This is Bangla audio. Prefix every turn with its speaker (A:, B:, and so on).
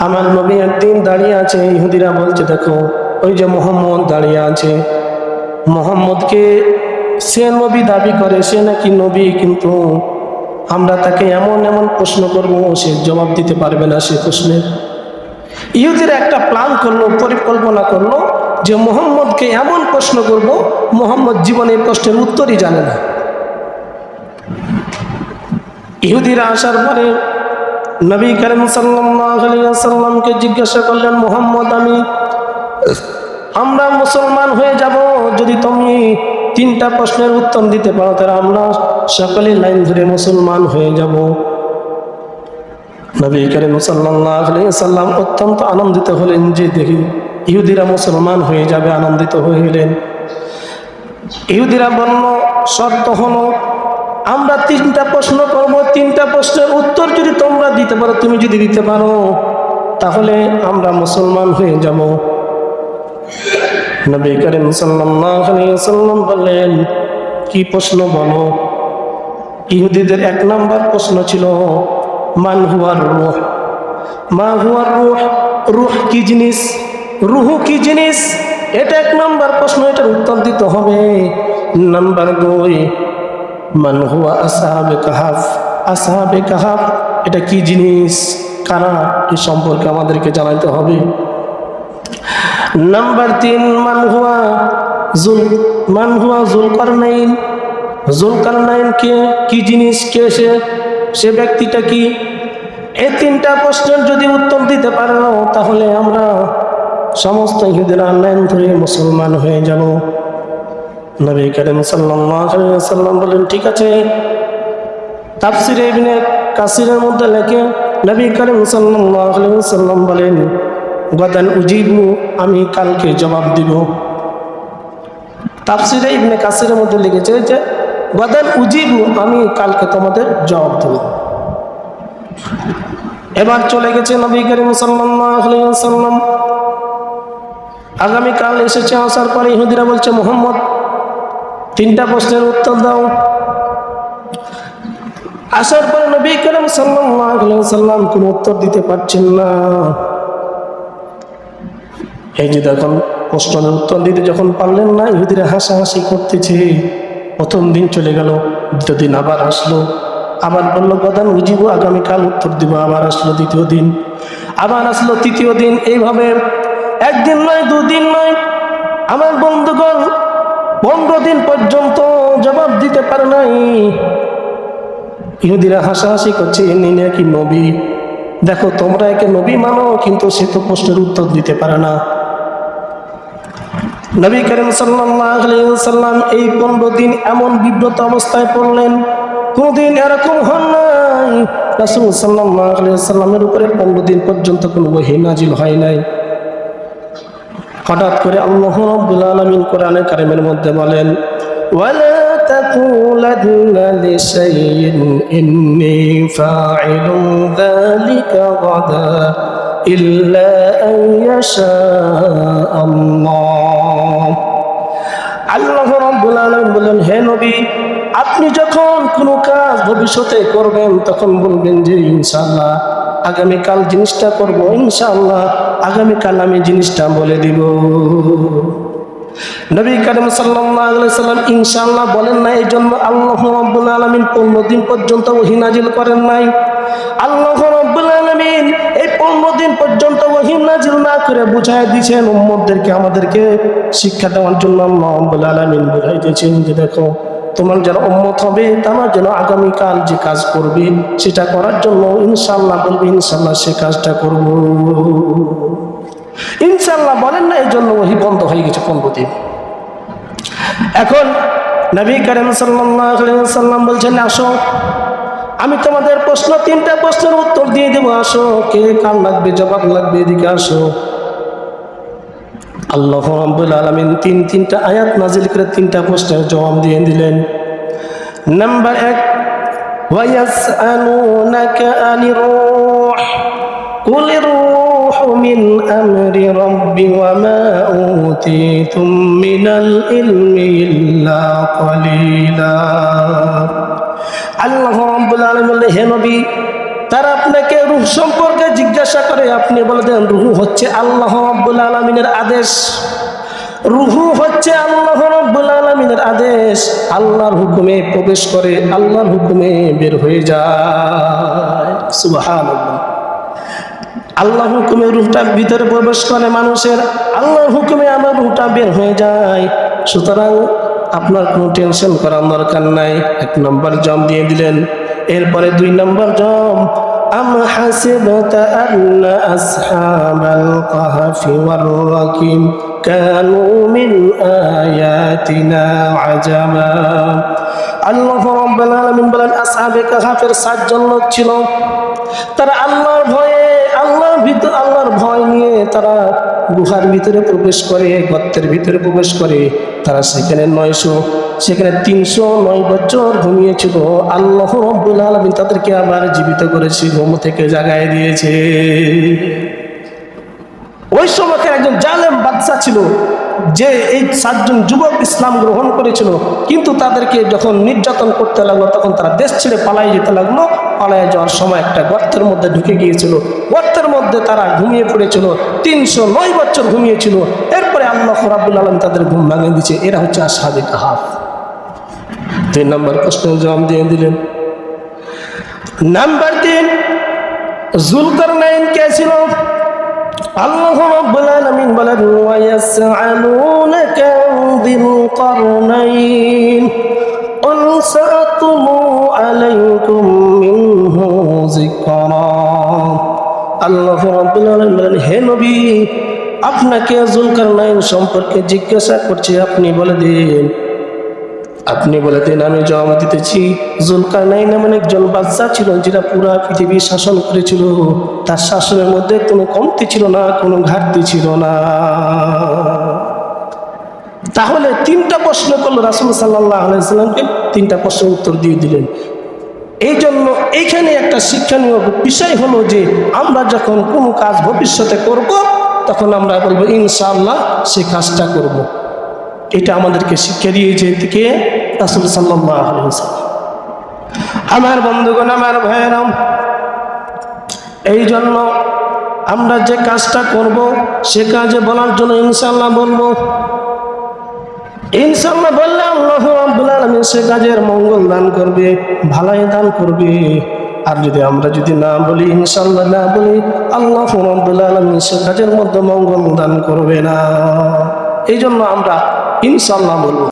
A: আমার নবী একদিন দাঁড়িয়ে আছে, ইহুদিরা বলছে, দেখো, ওই যে মোহাম্মদ দাঁড়িয়ে আছে। মোহাম্মদকে সে নবী দাবি করে, সে নাকি নবী, কিন্তু আমরা তাকে এমন এমন প্রশ্ন করব, সে জবাব দিতে পারবে না সে প্রশ্নের। ইহুদিরা একটা প্ল্যান করল, পরিকল্পনা করল যে মোহাম্মদকে এমন প্রশ্ন করব, মোহাম্মদ জীবনের প্রশ্নের উত্তরই জানে না। ইহুদিরা আসার পরে নবী করিম সাল্লামকে জিজ্ঞাসা করলেন, মোহাম্মদ, আমি আমরা মুসলমান হয়ে যাব, যদি তুমি তিনটা প্রশ্নের উত্তর দিতে পারো, তাহলে আমরা সকলে লাইন ধরে মুসলমান হয়ে যাব। নবী করিম সাল্লাম অত্যন্ত আনন্দিত হলেন যে দেখি ইহুদিরা মুসলমান হয়ে যাবে, আনন্দিত হয়ে হইলেন ইহুদিরা বলল, শর্ত হলো, আমরা তিনটা প্রশ্ন করব তিনটা প্রশ্নের উত্তর যদি তোমরা দিতে পারো, তুমি যদি দিতে পারো, তাহলে আমরা মুসলমান হয়ে যাব। নবী করিম সাল্লাম বললেন, কি প্রশ্ন বলো? ইহুদিদের এক নম্বর প্রশ্ন ছিল, মান হুয়ার রুহ? মা হুয়ার রুহ? রুহ কি জিনিস? রুহ কি জিনিস? এটা এক নম্বর প্রশ্ন, এটার উত্তর দিতে হবে। নাম্বার দুই, মান হুয়া আসাহাবে কাহাফ আসাহাবে কাহাব এটা কি জিনিস? কারা? এই সম্পর্কে আমাদেরকে জানাইতে হবে। নাম্বার তিন, মান হুয়া জুল, মান হুয়া জুলকার নাইন কে? কি জিনিস? কে সে? সে ব্যক্তিটা কি? এই তিনটা প্রশ্নের যদি উত্তর দিতে পারো, তাহলে আমরা সমস্ত ইহুদিরা লাইন ধরে মুসলমান হয়ে যাব। নবী করিম সাল্লাম বলেন, ঠিক আছে তাফসিরে ইবনে কাসিরের মধ্যে লেখে নবী করিম সাল্লাম বলেন, গদান উজিবু, আমি কালকে জবাব দিব। তাফসিরে ইবনে কাসিরের মধ্যে লিখেছে যে, গদান উজিবু, আমি কালকে তোমাদের জবাব দেব। এবার চলে গেছে নবী করিম সাল্লাম আগামীকাল এসেছে, আসার পরে ইহুদিরা বলছে, মোহাম্মদ, তিনটা প্রশ্নের উত্তর দাও। আসার পরে নবী করিম সাল্লাম কোনো উত্তর দিতে পারছেন না। এই যে দেখুন, প্রশ্নের উত্তর দিতে যখন পারলেন না, ইহুদিরা হাসাহাসি করতেছে। প্রথম দিন চলে গেল, দ্বিতীয় দিন আবার আসলো। আবার বলল, গদান উজিব আগামীকাল উত্তর দিব। আবার আসলো দ্বিতীয় দিন, আবার আসলো তৃতীয় দিন। এইভাবে একদিন নয়, দুদিন নয়, আমার বন্ধুগণ পনেরো দিন পর্যন্ত জবাব দিতে পারে নাই। ইহুদিরা হাসাহাসি করছে এনে নাকি নবী? দেখো, তোমরা একে নবী মানো, কিন্তু সে তো প্রশ্নের উত্তর দিতে পারে না। নবী করিম সাল্লাম এই পনেরো দিন এমন বিব্রত অবস্থায় পড়লেন, কোনদিন এরকম হন নাই। রাসুল সাল্লামের উপরে পনেরো দিন পর্যন্ত কোনো বহি হয় নাই। হঠাৎ করে আল্লাহ রব্বুল আলামিন কোরআনে কারিমের মধ্যে বলেন, ওয়ালা তাকুলান্না লিশাইইন ইন্নী ফাইলুন যালিকা গাদা ইল্লা আন ইয়াশা আল্লাহ আল্লাহ রব্বুল আলামিন বলেন হে নবী, আপনি যখন কোনো কাজ ভবিষ্যতে করবেন, তখন বলবেন যে ইনশাল্লাহ আগামীকাল জিনিসটা করব ইনশাল্লাহ আগামীকাল আমি জিনিসটা বলে দিব। নবী করিম সাল্লাম ইনশাল্লাহ বলেন না এই জন্য আল্লাহ রব্বুল আলমিন পনেরো দিন পর্যন্ত ওহি নাজিল করেন নাই। আল্লাহ রব্বুল আলমিন এই পনেরো দিন পর্যন্ত ওহি নাজিল না করে বুঝাই দিয়েছেন উম্মদদেরকে আমাদেরকে শিক্ষা দেওয়ার জন্য আল্লাহ রব্বুল আলমিন বুঝাই দিয়েছেন যে দেখো, তোমার যেন উম্মত হবে, তোমার যেন আগামীকাল যে কাজ করবে সেটা করার জন্য ইনশাল্লাহ বলবে ইনশাল্লাহ সে কাজটা করব। ইনশাল্লাহ বলেন না এই জন্য ওহি বন্ধ হয়ে গেছে পনেরো দিন। এখন নবী করিম সাল্লাম বলছেন, আসো। আমি তোমাদের প্রশ্ন, তিনটা প্রশ্নের উত্তর দিয়ে দেবো, আসো। কে কার লাগবে জবাব লাগবে, এদিকে আসো। আল্লাহ রাব্বুল আলামিন তিন, তিনটা আয়াত নাজিল করে তিনটা প্রশ্নের জবাব দিয়ে দিলেন। নাম্বার এক, ওয়ায়াসআলুনাকা আনির রূহ। কুলির রূহ। আমরি রাব্বি ওয়া মা উতীতুম মিনাল ইলমি ইল্লা কলিলা। আল্লাহ রাব্বুল আলামিন হে নবী, তারা আপনাকে রুহ সম্পর্কে জিজ্ঞাসা করে, আপনি বলে দেন, রুহু হচ্ছে আল্লাহ আব্বুল আলমিনের আদেশ। রুহু হচ্ছে আল্লাহ রব্বুল আলমিনের আদেশ। আল্লাহর হুকুমে প্রবেশ করে, আল্লাহর হুকুমে বের হয়ে যায়। সুবাহান আল্লাহ হুকুমে রুহটা ভিতরে প্রবেশ করে মানুষের আল্লাহর হুকুমে আমার রুহটা বের হয়ে যায়। সুতরাং আপনার কোনো টেনশন করার দরকার নাই। এক নম্বর জম দিয়ে দিলেন। এরপরে দুই নম্বর জম, আম হাসিবতা আন্না আসহাবাল কাহফি ওয়ার রাকিম কানু মিন আয়াতিনা আজাবা আল্লাহ রাব্বুল আলামিন বলেন, আসহাবে কাহফের সাতজন লোক ছিল। তারা আল্লাহর ভয়ে ভিতর আল্লাহর ভয় নিয়ে তারা গুহার ভিতরে প্রবেশ করে, গর্তের ভিতরে প্রবেশ করে। তারা সেখানে নয়শো, সেখানে তিনশো নয় বছর ঘুমিয়েছিল। আল্লাহ রব্বুল আলমিন তাদেরকে আবার জীবিত করেছে, ঘুম থেকে জাগায় দিয়েছে। ওই সময়কার একজন জালেম বাদশা ছিল, যে এই সাতজন যুবক ইসলাম গ্রহণ করেছিল। কিন্তু তাদেরকে যখন নির্যাতন করতে লাগল, তখন তারা দেশ ছেড়ে পালাই যেতে লাগল। পালায় যাওয়ার সময় একটা গর্তের মধ্যে ঢুকে গিয়েছিল। গর্তের মধ্যে তারা ঘুমিয়ে পড়েছিল, তিনশো নয় বছর ঘুমিয়েছিল। এরপরে আল্লাহ ফরাবুল আলম তাদের ঘুম ভাঙে দিচ্ছে এরা হচ্ছে আসাদ কাহাব তিন নম্বর প্রশ্নের জবাব দিয়ে দিলেন। নাম্বার তিন জুলকার নাইন কে ছিল? আল্লাহ রাব্বুল আলামিন বলেন ওয়ায়াসআলুনাকা যিল করনাইন উনসাতুমু আলাইকুম মিনহু যিকরা। আল্লাহ রাব্বুল বলেন, হে নবী, আপনাকে জুলকারনাইন সম্পর্কে জিজ্ঞাসা করছি, আপনি বলে দিন। আপনি বলে দিন, আমি জবাব দিতেছি জুলকারনাইন এমন একজন বাচ্চা ছিল যেটা পুরা পৃথিবী শাসন করেছিল। তার শাসনের মধ্যে কোনো কমতি ছিল না, কোনো ঘাটতি ছিল না। তাহলে তিনটা প্রশ্ন করল রাসুল সাল্লাহ আলাইসাল্লামকে তিনটা প্রশ্নের উত্তর দিয়ে দিলেন। এই জন্য এইখানে একটা শিক্ষণীয় বিষয় হলো যে আমরা যখন কোনো কাজ ভবিষ্যতে করব, তখন আমরা বলব, ইনশাআল্লাহ সে কাজটা করব। এটা আমাদেরকে শিক্ষা দিয়েছে থেকে রাসুল সাল্লাহ আমার বন্ধুগণ, আমার ভাইয়েরাম এই জন্য আমরা যে কাজটা করব, সে কাজে বলার জন্য ইনশাল্লাহ বলব। ইনশাল্লাহ বললে আল্লাহ সে কাজের মঙ্গল দান করবে, ভালাই দান করবে। আর যদি আমরা যদি না বলি ইনশাল্লাহ না বলি, আল্লাহ সে কাজের মধ্যে মঙ্গল দান করবে না। এই জন্য আমরা ইনশাল্লাহ বলব।